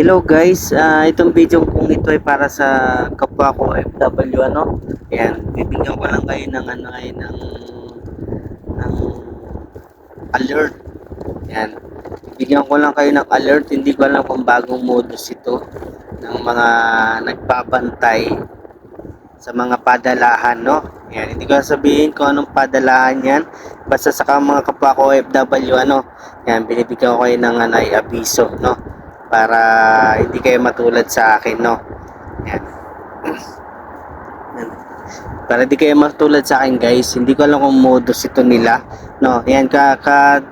Hello guys, Ah, itong video kong ito ay para sa kapwa ko FW ano. Ayan, bibigyan ko lang kayo ng ano ngayon ng ng alert. Ayan. Bibigyan ko lang kayo ng alert, hindi ko alam kung bagong modus ito ng mga nagbabantay sa mga padalahan, no? Ayan, hindi ko sabihin kung anong padalahan yan. Basta sa mga kapwa ko FW, ano, ayan, binibigyan ko kayo ng ano, ay abiso, no? Para hindi kayo matulad sa akin, no? Ayan. Para hindi kayo matulad sa akin, guys. Hindi ko alam kung modus ito nila, no? Ayan, ka, ka,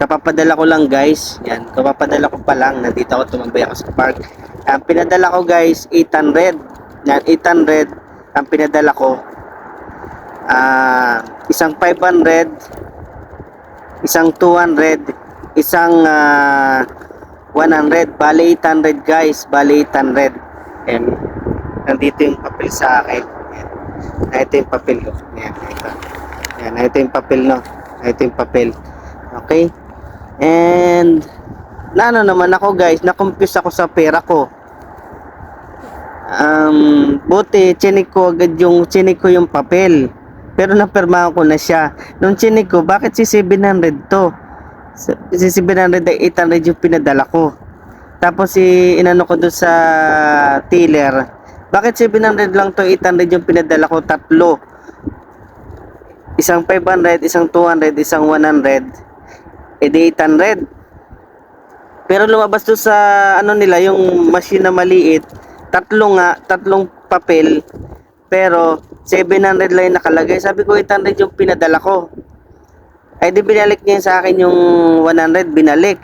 kapapadala ko lang, guys. Ayan, kapapadala ko pa lang. Nandito ako, tumambay ako sa park. Ang pinadala ko, guys, 800. Yan, 800 ang pinadala ko ah isang 500 isang 200 isang ah, 100 bali 800 guys bali 800 and nandito yung papel sa akin Ayan. ito yung papel ko Ayan, ito. Ayan, ito yung papel no ito yung papel okay and na ano naman ako guys na confuse ako sa pera ko um, buti, chinik ko agad yung, chinik ko yung papel. Pero napirmahan ko na siya. Nung chinik ko, bakit si 700 to? Si 700 ay 800 yung pinadala ko. Tapos si inano ko doon sa tiller, bakit 700 lang to 800 yung pinadala ko tatlo? Isang 500, isang 200, isang 100, edi 800. Pero lumabas doon sa ano nila, yung machine na maliit, tatlo nga, tatlong papel, pero 700 lang yung nakalagay. Sabi ko 800 yung pinadala ko. Ay di binalik niya sa akin yung 100, binalik.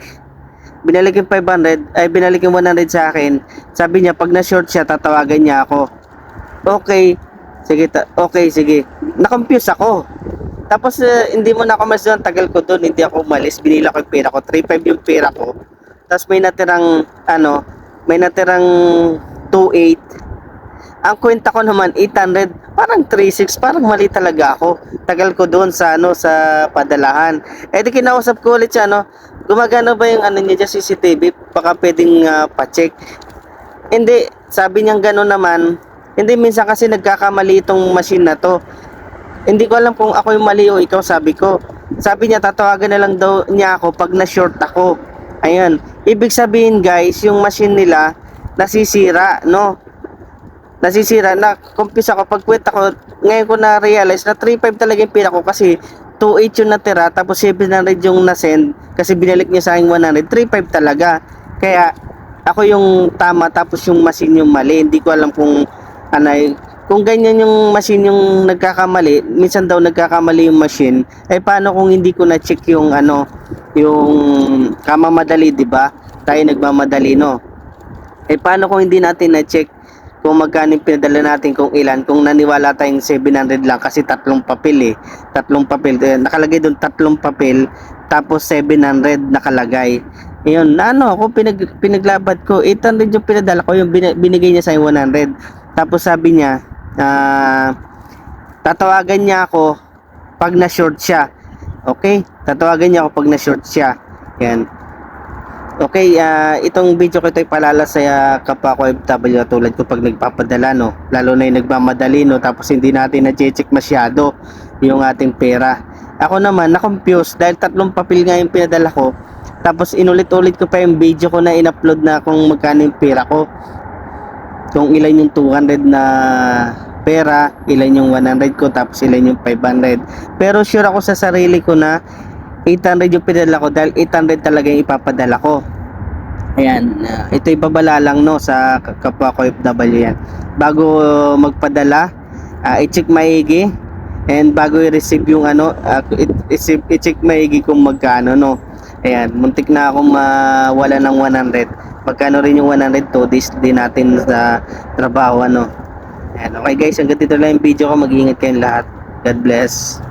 Binalik yung 500, ay binalik yung 100 sa akin. Sabi niya pag na-short siya, tatawagan niya ako. Okay. Sige, ta- okay, sige. Na-confuse ako. Tapos eh, hindi mo na ako mas doon, tagal ko doon, hindi ako umalis. Binila ko yung pera ko, 3.5 yung pera ko. Tapos may natirang, ano, may natirang 2.8. Ang kwenta ko naman 800, parang 3.6, parang mali talaga ako. Tagal ko doon sa ano sa padalahan. Eh di kinausap ko ulit siya ano, gumagana ba yung ano niya dyan, CCTV? Baka pwedeng ah, pa-check. Hindi, sabi niya gano'n naman. Hindi minsan kasi nagkakamali itong machine na to. Hindi ko alam kung ako yung mali o ikaw sabi ko. Sabi niya tatawagan na lang daw niya ako pag na-short ako. Ayun. Ibig sabihin guys, yung machine nila nasisira, no? Nasisira na confuse ako pag kwenta ko. Ngayon ko na realize na 3.5 talaga yung pila ko kasi 2.8 yung natira tapos 700 yung na-send kasi binalik niya sa akin 100. 3.5 talaga. Kaya ako yung tama tapos yung machine yung mali. Hindi ko alam kung ano kung ganyan yung machine yung nagkakamali, minsan daw nagkakamali yung machine, eh paano kung hindi ko na-check yung ano, yung kamamadali, 'di ba? Tayo nagmamadali, no? Eh paano kung hindi natin na-check kung magkano pinadala natin kung ilan, kung naniwala tayong 700 lang kasi tatlong papel eh. Tatlong papel, eh, nakalagay doon tatlong papel, tapos 700 nakalagay. Ayun, ano, ako pinag, pinaglabat ko, 800 yung pinadala ko, yung bin- binigay niya sa akin 100. Tapos sabi niya, ah, tatawagan niya ako pag na-short siya. Okay? Tatawagan niya ako pag na-short siya. Yan. Okay, ah, itong video ko ito ay palala sa ah, kapwa ko FW tulad ko pag nagpapadala no, lalo na yung nagmamadali no, tapos hindi natin na-check masyado yung ating pera. Ako naman na-confuse dahil tatlong papel nga yung pinadala ko, tapos inulit-ulit ko pa yung video ko na in-upload na kung magkano yung pera ko. Kung ilan yung 200 na pera, ilan yung 100 ko, tapos ilan yung 500. Pero sure ako sa sarili ko na 800 yung pinadala ko dahil 800 talaga yung ipapadala ko. Ayan, uh, ito ibabala lang no sa kapwa ko FW yan. Bago magpadala, ah, i-check maigi and bago i-receive yung ano, ah, i- i- i-check maigi kung magkano no. Ayan, muntik na akong mawala ng 100. Magkano rin yung 100 to this din natin sa trabaho ano. Ayan, okay guys, hanggang dito lang yung video ko. Mag-iingat kayong lahat. God bless.